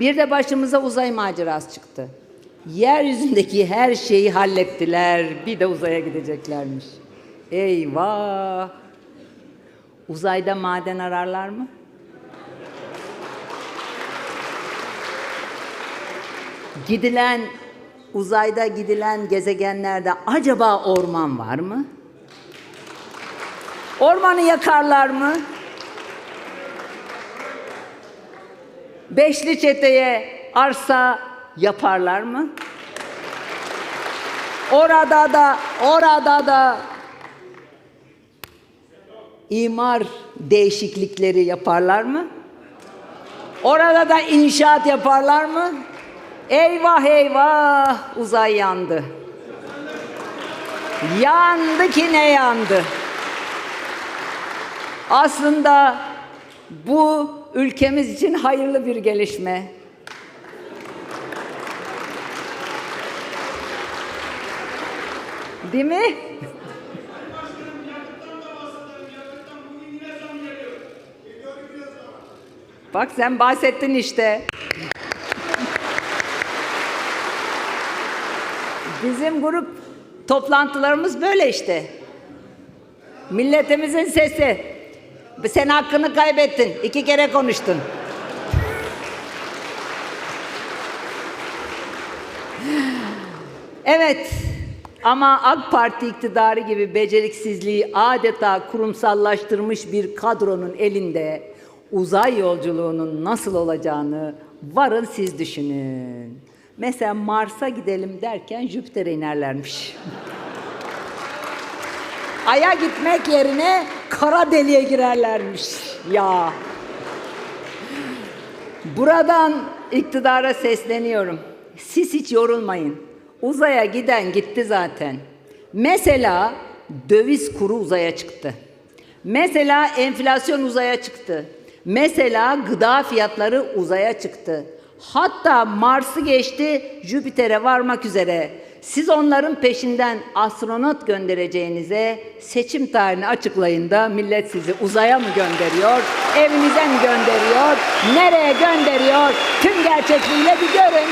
Bir de başımıza uzay macerası çıktı. Yeryüzündeki her şeyi hallettiler. Bir de uzaya gideceklermiş. Eyvah! Uzayda maden ararlar mı? Gidilen uzayda gidilen gezegenlerde acaba orman var mı? Ormanı yakarlar mı? Beşli çeteye arsa yaparlar mı? Orada da, orada da imar değişiklikleri yaparlar mı? Orada da inşaat yaparlar mı? Eyvah eyvah uzay yandı. Yandı ki ne yandı? Aslında bu ülkemiz için hayırlı bir gelişme. Değil mi? Bak sen bahsettin işte. Bizim grup toplantılarımız böyle işte. Milletimizin sesi. Sen hakkını kaybettin. İki kere konuştun. Evet. Ama AK Parti iktidarı gibi beceriksizliği adeta kurumsallaştırmış bir kadronun elinde uzay yolculuğunun nasıl olacağını varın siz düşünün. Mesela Mars'a gidelim derken Jüpiter'e inerlermiş. Ay'a gitmek yerine kara deliğe girerlermiş. Ya. Buradan iktidara sesleniyorum. Siz hiç yorulmayın. Uzaya giden gitti zaten. Mesela döviz kuru uzaya çıktı. Mesela enflasyon uzaya çıktı. Mesela gıda fiyatları uzaya çıktı. Hatta Mars'ı geçti, Jüpiter'e varmak üzere. Siz onların peşinden astronot göndereceğinize seçim tarihini açıklayın da millet sizi uzaya mı gönderiyor, evinize mi gönderiyor, nereye gönderiyor? Tüm gerçekliğiyle bir görün.